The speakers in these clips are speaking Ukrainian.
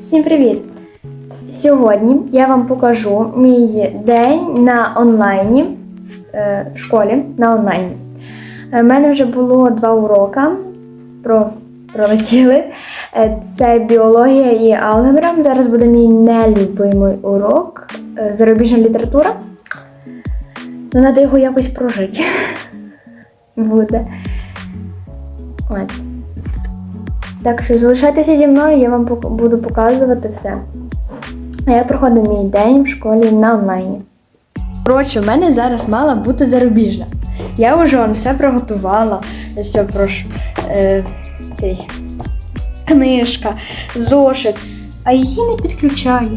Всім привіт! Сьогодні я вам покажу мій день на онлайні е, в школі на онлайні. У мене вже було два урока. Про, пролетіли. Е, Це біологія і алгебра. Зараз буде мій нелюбимий урок. е, Зарубіжна література. Ну, треба його якось прожити. Буде. От. Так що залишайтеся зі мною, я вам буду показувати все. А як проходить мій день в школі на онлайні. Коротше, в мене зараз мала бути зарубіжна. Я вже вам все приготувала. Все прошу. Е, цей, книжка, зошит, а її не підключає.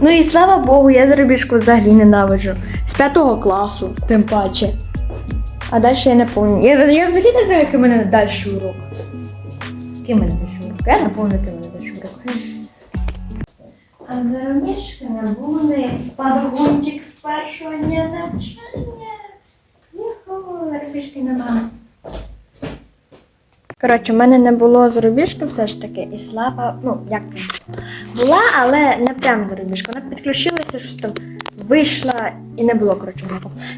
Ну і слава Богу, я зарубіжку взагалі ненавиджу. З п'ятого класу, тим паче. А далі я не пам'ятаю. Я, я взагалі не знаю, який у мене далі урок. Який у мене далі урок? Я не пам'ятаю, який у мене далі урок. А заробішки не буде подгончик з першого дня навчання. Юху, заробішки немає. Коротше, в мене не було зарубіжки все ж таки, і слава, ну, як. Була, але не прям зарубіжка. Вона підключилася, щось там вийшла і не було, коротше.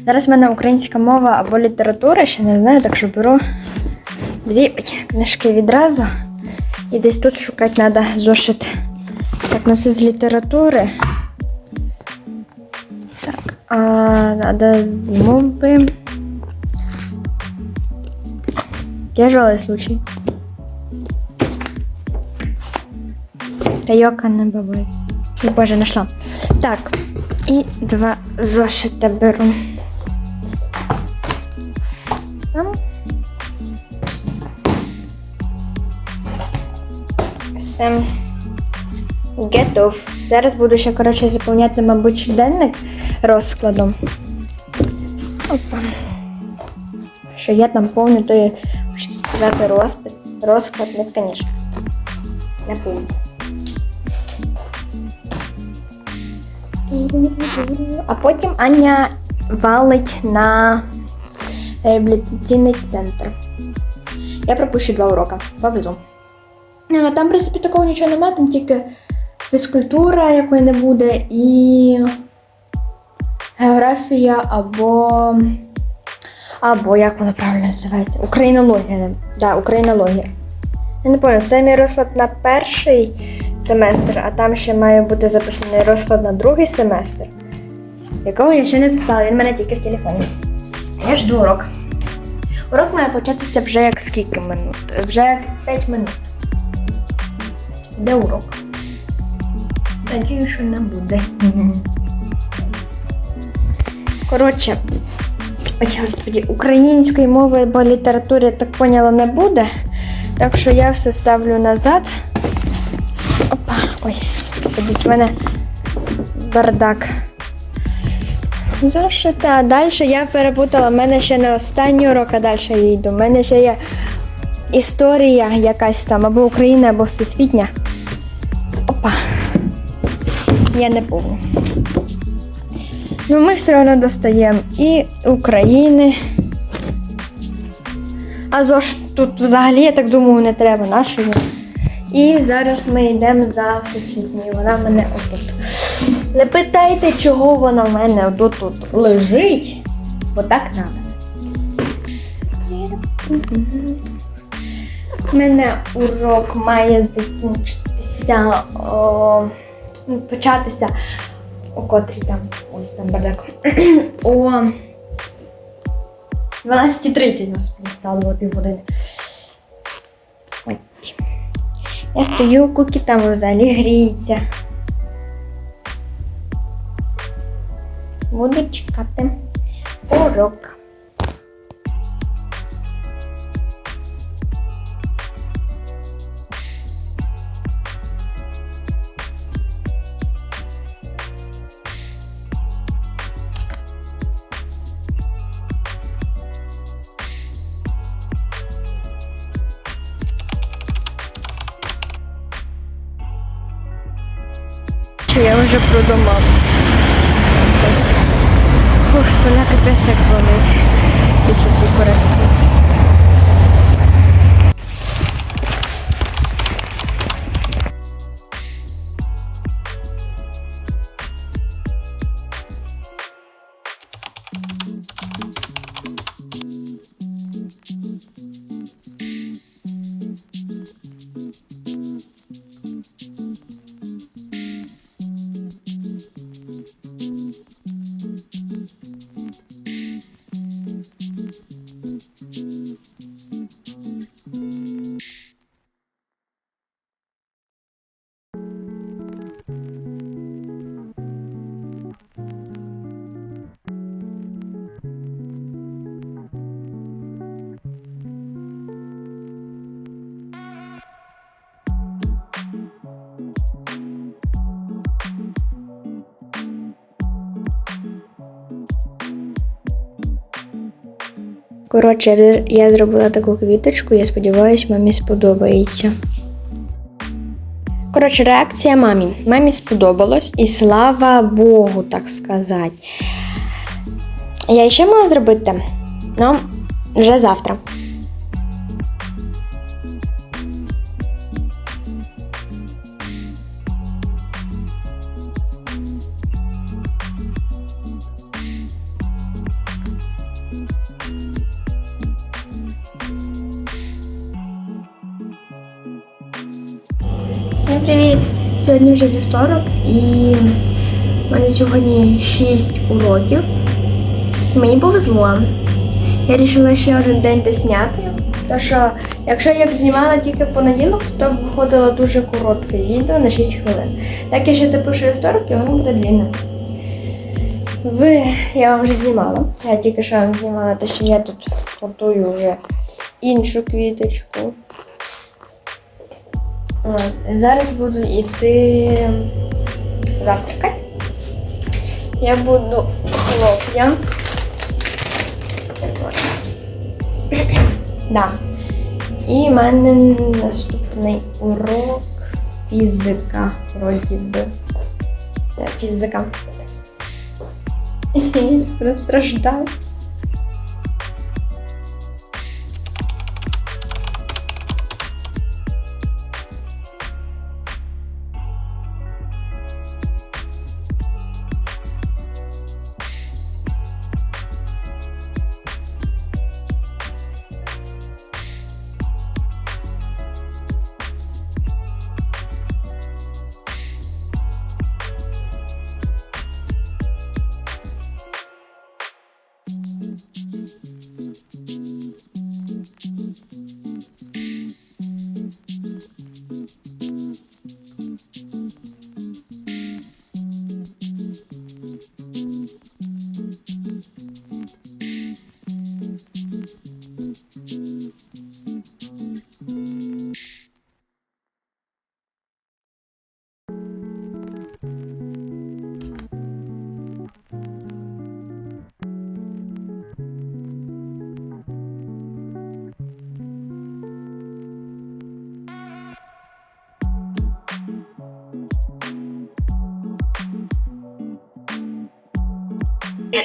Зараз в мене українська мова або література, ще не знаю, так що беру дві книжки відразу. І десь тут шукати треба зошит. Так, ну це з літератури. Так, а треба з мови. Тяжелый случай. Тайока не бабай. Боже, нашла. Так, і два зошита беру. Все. Готов. Зараз буду ще, коротше, заповняти, мабуть, щоденник розкладом. Опа. Що я там повню, то я хочу сказати розпис. Розклад, не, звісно. Не повню. А потім Аня валить на реабілітаційний центр. Я пропущу два уроки. Повезу. Там, в принципі, такого нічого немає, там тільки фізкультура, якої не буде, і географія або. Або як воно правильно називається? Українологія. Да, українологія. Я не пам'ятаю, це мій розклад на перший семестр, а там ще має бути записаний розклад на другий семестр, якого я ще не записала, він в мене тільки в телефоні. Я жду урок. Урок має початися вже як скільки минут? Вже як 5 минут. Де урок? Надію, що не буде. Коротше, ой, господі, української мови або літератури, я так поняла, не буде. Так що я все ставлю назад. Опа, ой, господи, в мене бардак. Зашита. А далі я перепутала. У мене ще не останній урок, а далі я йду. У мене ще є історія якась там, або Україна, або всесвітня. Я не помню. Ну, ми все одно достаємо і України. А ЗОЖ тут взагалі, я так думаю, не треба нашої. І зараз ми йдемо за всесвітньою. Вона в мене отут. Не питайте, чого вона в мене отут тут лежить, бо так треба. У мене урок має закінчитися, о, початися о котрій там, ой, там бардак, о 12.30, господи, стало було півгодини. Ой. Я стою, куки там взагалі гріється. Буду чекати урок. Вже продумав? Ось. Ох, спина капець як болить Коротше, я зробила таку квіточку, я сподіваюся, мамі сподобається. Коротше, реакція мамі. Мамі сподобалось, і слава Богу, так сказати. Я ще мала зробити, ну, вже завтра. Всім привіт! Сьогодні вже вівторок і в мене сьогодні 6 уроків. Мені повезло. Я вирішила ще один день досняти. Тому що якщо я б знімала тільки в понеділок, то б виходило дуже коротке відео на 6 хвилин. Так я ще запишу вівторок і воно буде длинне. Ви, я вам вже знімала. Я тільки що вам знімала, те, що я тут готую вже іншу квіточку. От, Зараз буду йти завтракати. Я буду хлоп'я. Да. І в мене наступний урок фізика. Вроді би. Фізика. Будемо страждати.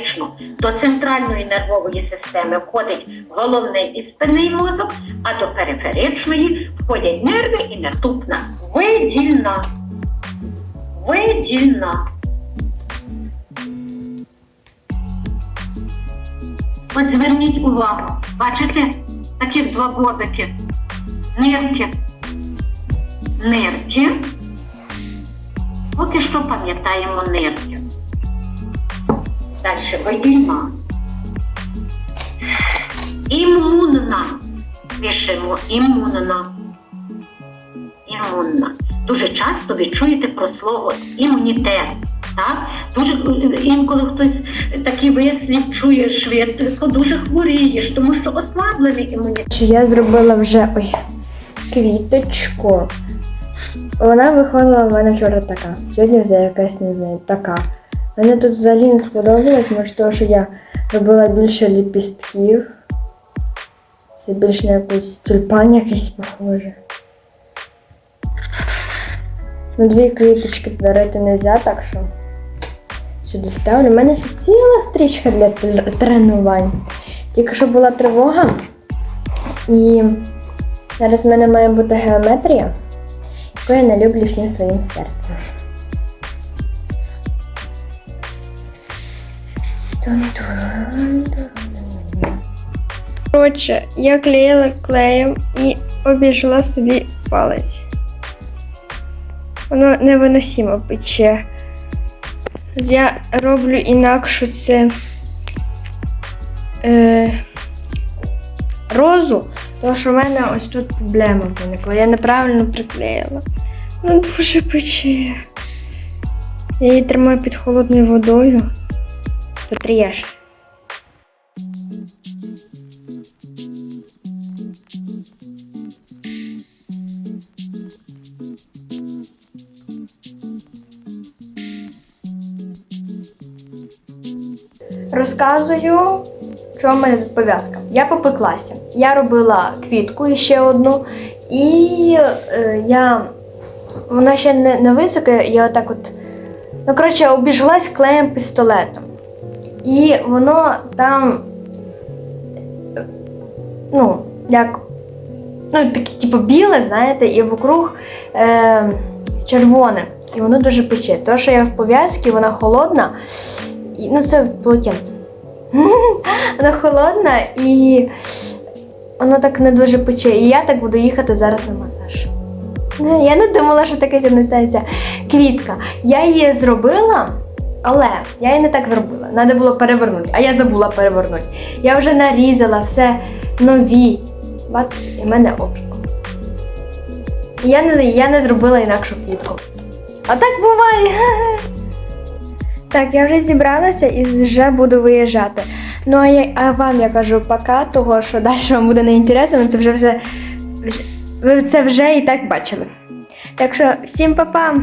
Фактично, до центральної нервової системи входить головний і спинний мозок, а до периферичної входять нерви і наступна видільна. Видільна. От зверніть увагу, бачите таких два бобики? Нирки. Нирки. Поки що пам'ятаємо нирки. Далі видільна. Імунна. Пишемо імунна. Імунна. Дуже часто ви чуєте про слово імунітет. Так? Дуже інколи хтось такий вислів чує швидко, дуже хворієш, тому що ослаблений імунітет. Я зробила вже ой, квіточку. Вона виходила в мене вчора така. Сьогодні вже якась не знаю, така. Мені тут взагалі не сподобалось, може того, що я робила більше ліпістків. Це більш на якусь тюльпан якийсь похоже. Ну, дві квіточки дарити не можна, так що сюди ставлю. У мене ще ціла стрічка для тренувань. Тільки що була тривога. І зараз в мене має бути геометрія, яку я не люблю всім своїм серцем. Коротше, я клеїла клеєм і обіжила собі палець. Воно невиносимо пече. Я роблю інакшу це е, розу, тому що в мене ось тут проблема виникла. Я неправильно приклеїла. Ну дуже пече. Я її тримаю під холодною водою. То. Розказую, Що в мене тут пов'язка? Я попеклася. Я робила квітку і ще одну, і е, я. Вона ще не, не високе, я отак от. Ну, коротше, обіжглась клеєм пістолетом. І воно там. Ну, як. Ну, таке, типу, біле, знаєте, і вокруг е, червоне. І воно дуже пече. То, що я в пов'язці, вона холодна. І, ну, це полотенце. Вона холодна і воно так не дуже пече. І я так буду їхати зараз на масаж. Я не думала, що таке зі мною станеться. Квітка. Я її зробила, але я її не так зробила. Треба було перевернути, а я забула перевернути. Я вже нарізала все нові. Бац, і в мене опік. Я не, я не зробила інакшу квітку. А так буває. Так, я вже зібралася і вже буду виїжджати. Ну а, я, а вам я кажу пока, того що далі вам буде неінтересно, це вже все. Ви це вже і так бачили. Так що всім па-па!